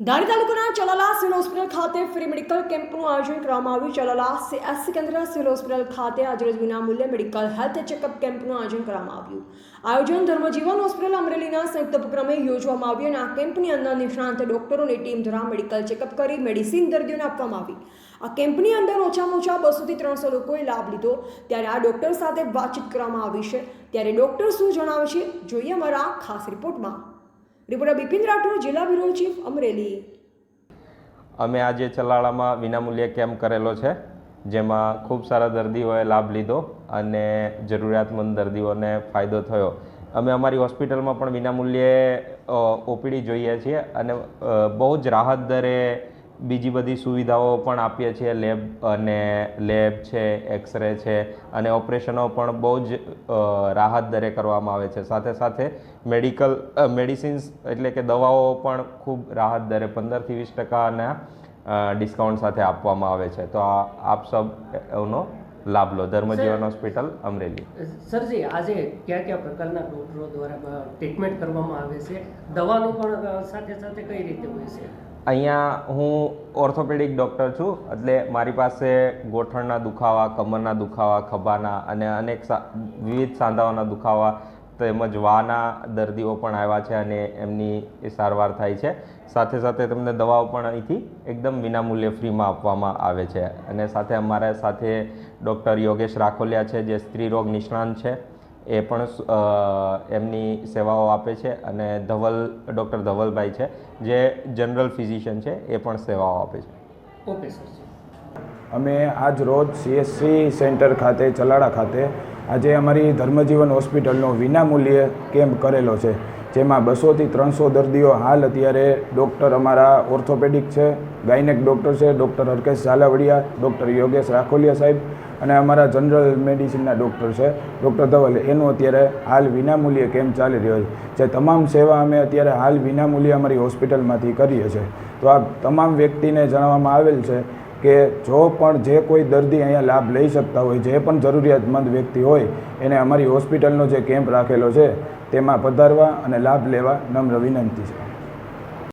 ધારી તાલુકાના Chalala civil hospital ખાતે free medical કેમ્પનું આયોજન કરવામાં આવ્યું. ચલાલા એસસી કેન્દ્ર સિવિલ હોસ્પિટલ ખાતે આજરોજ વિનામૂલ્યે મેડિકલ હેલ્થ ચેકઅપ કેમ્પનું આયોજન કરવામાં આવ્યું. આયોજન ધર્મજીવન હોસ્પિટલ અમરેલીના સંયુક્ત ઉપક્રમે યોજવામાં આવ્યું અને આ કેમ્પની અંદર નિષ્ણાંત ડોક્ટરોની ટીમ દ્વારા મેડિકલ ચેકઅપ કરી મેડિસિન દર્દીઓને આપવામાં આવી. આ કેમ્પની અંદર ઓછામાં ઓછા બસોથી ત્રણસો લોકોએ લાભ લીધો. ત્યારે આ ડોક્ટર સાથે વાતચીત કરવામાં આવી છે. ત્યારે ડોક્ટર શું જણાવે છે? જોઈએ અમારા ખાસ રિપોર્ટમાં. રિપોર્ટર બિપિન રાઠોડ, જિલ્લા બ્યુરો ચીફ અમરેલી. અમે આજે ચલાળામાં વિનામૂલ્યે કેમ્પ કરેલો છે, જેમાં ખૂબ સારા દર્દીઓએ લાભ લીધો અને જરૂરિયાતમંદ દર્દીઓને ફાયદો થયો. અમે અમારી હોસ્પિટલમાં પણ વિનામૂલ્યે ઓપીડી જોઈએ છીએ અને બહુ જ રાહત દરે બીજી બધી સુવિધાઓ પણ આપીએ છીએ. લેબ અને લેબ છે, એક્સરે છે અને ઓપરેશનો પણ બહુ જ રાહત દરે કરવામાં આવે છે. સાથે સાથે મેડિકલ મેડિસિન્સ એટલે કે દવાઓ પણ ખૂબ રાહત દરે પંદરથી વીસ ટકાના ડિસ્કાઉન્ટ સાથે આપવામાં આવે છે. તો આ, આપ સબ એનો લાભ લો ધર્મજીવન હોસ્પિટલ અમરેલી. સરજી આજે કયા કયા પ્રકારના ડોક્ટરો દ્વારા ટ્રીટમેન્ટ કરવામાં આવે છે? દવાનું પણ સાથે સાથે કઈ રીતે હોય છે? અહીંયા હું ઓર્થોપેડિક ડૉક્ટર છું એટલે મારી પાસે ગોઠણના દુખાવા કમરના દુખાવા ખભાના અને અનેક વિવિધ સાંધાઓના દુખાવા તેમજ વાના દર્દીઓ પણ આવ્યા છે અને એમની સારવાર થાય છે. સાથે સાથે તમને દવાઓ પણ અહીંથી એકદમ વિનામૂલ્યે ફ્રીમાં આપવામાં આવે છે. અને સાથે અમારા સાથે ડૉક્ટર યોગેશ રાખોલિયા છે જે સ્ત્રી રોગ નિષ્ણાંત છે એ પણ એમની સેવાઓ આપે છે અને ધવલ ડૉક્ટર ધવલભાઈ છે જે જનરલ ફિઝિશિયન છે એ પણ સેવાઓ આપે છે. Okay sir. અમે આજ રોજ સીએસસી સેન્ટર ખાતે ચલાડા ખાતે આજે અમારી ધર્મજીવન હોસ્પિટલનો વિનામૂલ્યે કેમ્પ કરેલો છે. જેમાં બસોથી ત્રણસો દર્દીઓ હાલ અત્યારે ડૉક્ટર અમારા ઓર્થોપેડિક છે, ગાયનેક ડૉક્ટર છે, ડૉક્ટર હરકેશ ઝાલાવડિયા, ડૉક્ટર યોગેશ રાખોલિયા સાહેબ અને અમારા જનરલ મેડિસિનના ડૉક્ટર છે. ડૉક્ટર ધવલ, એનું અત્યારે હાલ વિનામૂલ્યે કેમ્પ ચાલી રહ્યો છે. જે તમામ સેવા અમે અત્યારે હાલ વિનામૂલ્યે અમારી હોસ્પિટલમાંથી કરીએ છીએ. તો આ તમામ વ્યક્તિને જણાવવામાં આવેલ છે કે જો પણ જે કોઈ દર્દી અહીંયા લાભ લઈ શકતા હોય, જે પણ જરૂરિયાતમંદ વ્યક્તિ હોય, એને અમારી હોસ્પિટલનો જે કેમ્પ રાખેલો છે તેમાં પધારવા અને લાભ લેવા નમ્ર વિનંતી છે.